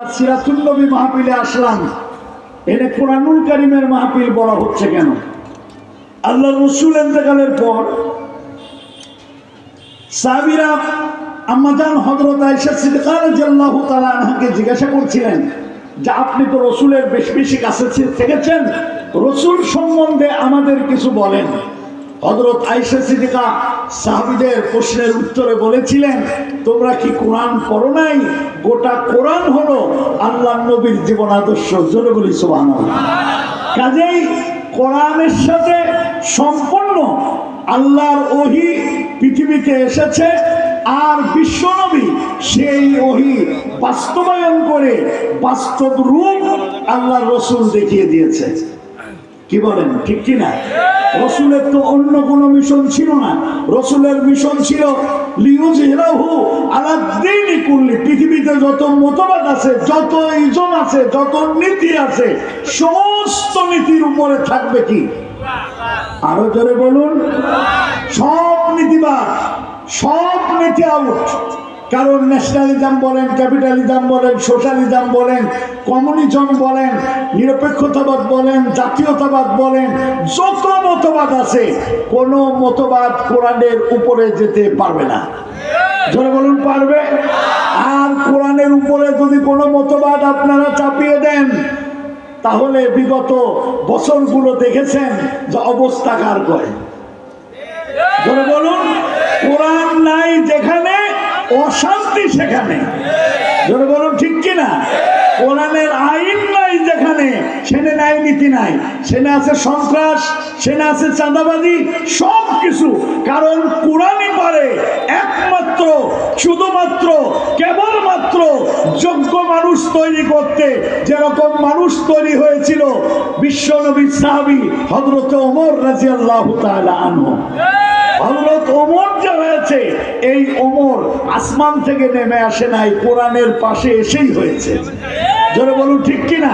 সিরাতুল নবী মাহফিলে আসলাম। এনে কোরআনুল কারিমের মাহফিল বলা হচ্ছে কেন? আল্লাহ রসুল এতেকালের পর সাবিরা আম্মাজান হজরত আয়সা সিদ্দিকার রাদিয়াল্লাহু তাআলা আনহাকে জিজ্ঞাসা করছিলেন যে, আপনি তো রসুলের বেশ বেশি কাছে থেকেছেন। রসুল সম্বন্ধে আমাদের কিছু বলেন। হজরত আয়সা সিদ্দিকা সাহাবিদের প্রশ্নের উত্তরে বলেছিলেন, তোমরা কি কোরআন পড়ো নাই? গোটা কোরআন হলো আল্লাহ নবীর জীবন আদর্শ। জোরে বলি, সুবহানাল্লাহ। কাজেই কোরআনের সাথে সম্পূর্ণ আল্লাহর ওহি পৃথিবীতে এসেছে, আর বিশ্বনবী সেই ওহি বাস্তবায়ন করে বাস্তব রূপ আল্লাহর রসুল দেখিয়ে দিয়েছে। কি বলেন? ঠিক কি না রসুলের তো অন্য কোনো মিশন ছিল না। রসুলের মিশন ছিল লিউজ হিরাহু আলাদ্দিনই কুল্লি। পৃথিবীতে যত মতবাদ আছে, যত ইজন আছে, যত নীতি আছে, সমস্ত নীতির উপরে থাকবে কি? আরও জোরে বলুন। সব নীতিবাদ, সব নীতি আউট কারণ ন্যাশনালিজম বলেন ক্যাপিটালিজম বলেন সোশ্যালিজম বলেন কমিউনিজম বলেন, নিরপেক্ষতাবাদ বলেন, জাতীয়তাবাদ বলেন, যত মতবাদ আছে, কোনো মতবাদ কোরআনের উপরে যেতে পারবে না। জোরে বলুন, পারবে? আর কোরআনের উপরে যদি কোনো মতবাদ আপনারা চাপিয়ে দেন, তাহলে বিগত বছরগুলো দেখেছেন যে অবস্থা কার করে ধরে বলুন। অশান্তি সেখানে। ধরে বলুন, ঠিক কিনা? কোরআনের আইন নাই যেখানে, সেনে নাই নীতি নাই। সেনে আছে সন্ত্রাস, সেনে আছে চাঁদাবাজি সব কিছু কারণ কোরআনই পারে একমাত্র, শুধুমাত্র, কেবলমাত্র যোগ্য মানুষ তৈরি করতে। যেরকম মানুষ তৈরি হয়েছিল বিশ্বনবী সাহাবি হজরত ওমর রাজিয়াল্লাহু তাআলা আনহু। হজরত ওমর যে হয়েছে এই ওমর আসমান থেকে নেমে আসে নাই, কোরআনের পাশে এসেই হয়েছে। জোরে বলুন, ঠিক কিনা?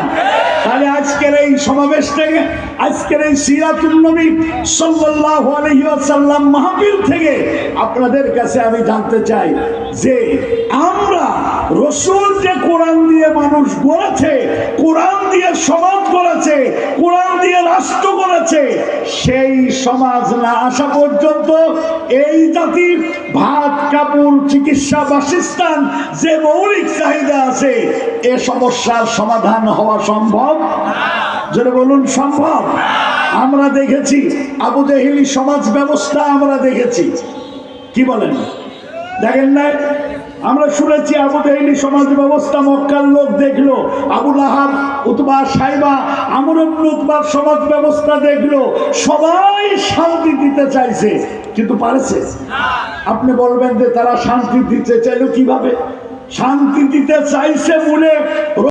তাহলে আজকের এই সমাবেশ থেকে, আজকের এই সিরাতুল নবী সাল্লাল্লাহু আলাইহি ওয়াসাল্লাম মাহফিল থেকে আপনাদের কাছে আমি জানতে চাই যে আমরা রসুল যে কোরআন দিয়ে মানুষ গড়েছে, কোরআন দিয়ে সমাজ গড়েছে, কোরআন দিয়ে রাষ্ট্র গড়েছে সেই সমাজ না আসা পর্যন্ত এই জাতির ভাত, কাপড়, চিকিৎসা, বাসস্থান, যে মৌলিক চাহিদা আছে, এ সমস্যার সমাধান হওয়া সম্ভব? যেটা বলুন, সম্ভব। আমরা দেখেছি, আবু দেহিলি সমাজ ব্যবস্থা আমরা দেখেছি। কি বলেন? দেখেন না আমরা শুনেছি আবু দেহিলি সমাজ ব্যবস্থা মক্কার লোক দেখল, আবু লাহাব, উতবা সাইবা, আমর উতবার সমাজ ব্যবস্থা দেখল, সবাই শান্তি দিতে চাইছে, কিন্তু পারেছে। আপনি বলবেন যে তারা শান্তি দিতে চাইলো কীভাবে? শান্তি দিতে চাইছে বলে